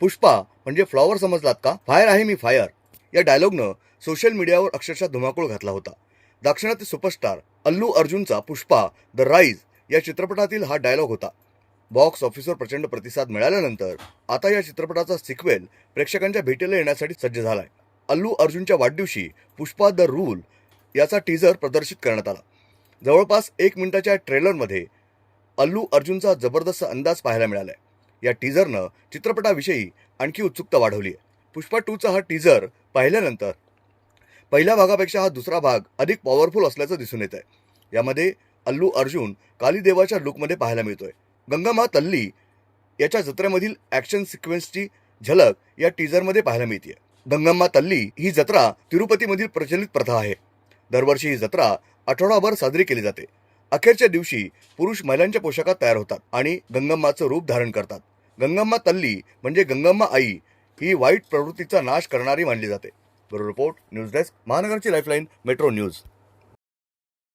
पुष्पा म्हणजे फ्लॉवर समजलात का? फायर आहे मी फायर. या डायलॉगनं सोशल मीडियावर अक्षरशः धुमाकूळ घातला होता. दाक्षिणात्य सुपरस्टार अल्लू अर्जुनचा पुष्पा द राईज या चित्रपटातील हा डायलॉग होता. बॉक्स ऑफिसवर प्रचंड प्रतिसाद मिळाल्यानंतर आता या चित्रपटाचा सिक्वेल प्रेक्षकांच्या भेटीला येण्यासाठी सज्ज झालाय. अल्लू अर्जुनच्या वाढदिवशी पुष्पा द रूल याचा टीझर प्रदर्शित करण्यात आला. जवळपास एक मिनिटाच्या ट्रेलरमध्ये अल्लू अर्जुनचा जबरदस्त अंदाज पाहायला मिळालाय. या टीझरनं चित्रपटाविषयी आणखी उत्सुकता वाढवली आहे पुष्पा टूचा हा टीझर पाहिल्यानंतर पहिल्या भागापेक्षा हा दुसरा भाग अधिक पॉवरफुल असल्याचं दिसून येत आहे यामध्ये अल्लू अर्जुन कालीदेवाच्या लुकमध्ये पाहायला मिळतोय. गंगामा तल्ली याच्या जत्रेमधील ॲक्शन सिक्वेन्सची झलक या टीझरमध्ये पाहायला मिळते गंगम्मा तल्ली ही जत्रा तिरुपतीमधील प्रचलित प्रथा आहे. दरवर्षी ही जत्रा आठवडाभर साजरी केली जाते. अखेरच्या दिवशी पुरुष महिलांच्या पोशाखात तयार होतात आणि गंगम्माचं रूप धारण करतात. गंगम्मा तल्ली म्हणजे गंगम्मा आई ही वाईट प्रवृत्तीचा नाश करणारी मानली जाते. ब्युरो रिपोर्ट न्यूज डेस्क महानगरची लाईफलाईन मेट्रो न्यूज.